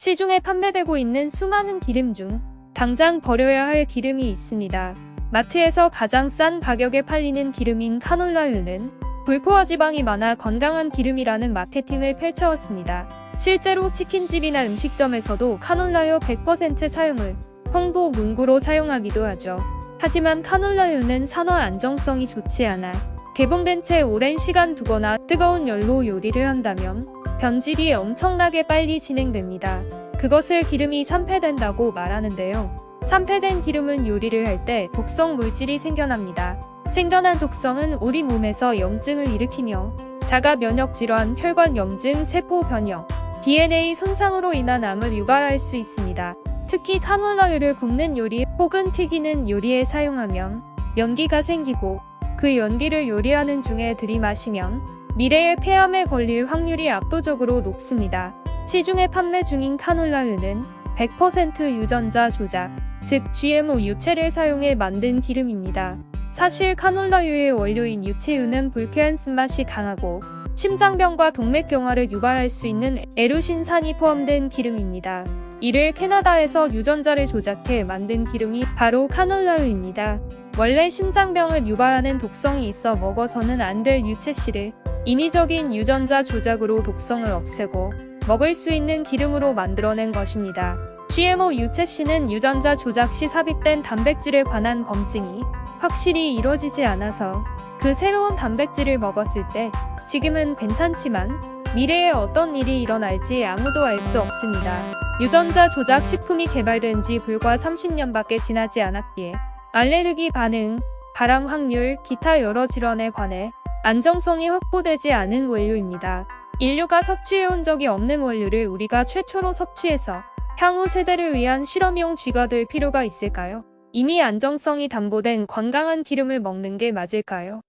시중에 판매되고 있는 수많은 기름 중 당장 버려야 할 기름이 있습니다. 마트에서 가장 싼 가격에 팔리는 기름인 카놀라유는 불포화 지방이 많아 건강한 기름이라는 마케팅을 펼쳐왔습니다. 실제로 치킨집이나 음식점에서도 카놀라유 100% 사용을 홍보 문구로 사용하기도 하죠. 하지만 카놀라유는 산화 안정성이 좋지 않아 개봉된 채 오랜 시간 두거나 뜨거운 열로 요리를 한다면 변질이 엄청나게 빨리 진행됩니다. 그것을 기름이 산패된다고 말하는데요. 산패된 기름은 요리를 할 때 독성 물질이 생겨납니다. 생겨난 독성은 우리 몸에서 염증을 일으키며 자가 면역 질환, 혈관 염증, 세포 변형, DNA 손상으로 인한 암을 유발할 수 있습니다. 특히 카놀라유를 굽는 요리 혹은 튀기는 요리에 사용하면 연기가 생기고 그 연기를 요리하는 중에 들이마시면 미래의 폐암에 걸릴 확률이 압도적으로 높습니다. 시중에 판매 중인 카놀라유는 100% 유전자 조작, 즉 GMO 유체를 사용해 만든 기름입니다. 사실 카놀라유의 원료인 유체유는 불쾌한 쓴맛이 강하고 심장병과 동맥경화를 유발할 수 있는 에루신산이 포함된 기름입니다. 이를 캐나다에서 유전자를 조작해 만든 기름이 바로 카놀라유입니다. 원래 심장병을 유발하는 독성이 있어 먹어서는 안 될 유체씨를 인위적인 유전자 조작으로 독성을 없애고 먹을 수 있는 기름으로 만들어낸 것입니다. GMO 유체씨는 유전자 조작 시 삽입된 단백질에 관한 검증이 확실히 이루어지지 않아서 그 새로운 단백질을 먹었을 때 지금은 괜찮지만 미래에 어떤 일이 일어날지 아무도 알 수 없습니다. 유전자 조작 식품이 개발된 지 불과 30년밖에 지나지 않았기에 알레르기 반응, 발암 확률, 기타 여러 질환에 관해 안정성이 확보되지 않은 원료입니다. 인류가 섭취해온 적이 없는 원료를 우리가 최초로 섭취해서 향후 세대를 위한 실험용 쥐가 될 필요가 있을까요? 이미 안정성이 담보된 건강한 기름을 먹는 게 맞을까요?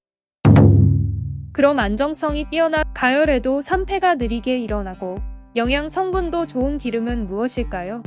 그럼 안정성이 뛰어나 가열에도 산패가 느리게 일어나고 영양 성분도 좋은 기름은 무엇일까요?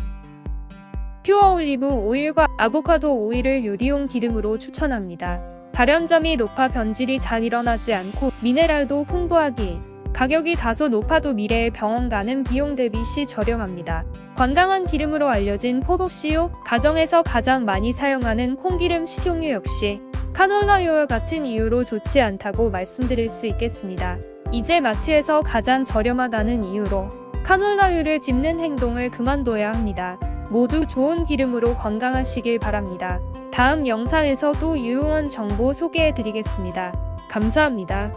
퓨어 올리브 오일과 아보카도 오일을 요리용 기름으로 추천합니다. 발연점이 높아 변질이 잘 일어나지 않고 미네랄도 풍부하기 가격이 다소 높아도 미래에 병원 가는 비용 대비 시 저렴합니다. 건강한 기름으로 알려진 포도씨유, 가정에서 가장 많이 사용하는 콩기름 식용유 역시 카놀라유와 같은 이유로 좋지 않다고 말씀드릴 수 있겠습니다. 이제 마트에서 가장 저렴하다는 이유로 카놀라유를 집는 행동을 그만둬야 합니다. 모두 좋은 기름으로 건강하시길 바랍니다. 다음 영상에서 또 유용한 정보 소개해 드리겠습니다. 감사합니다.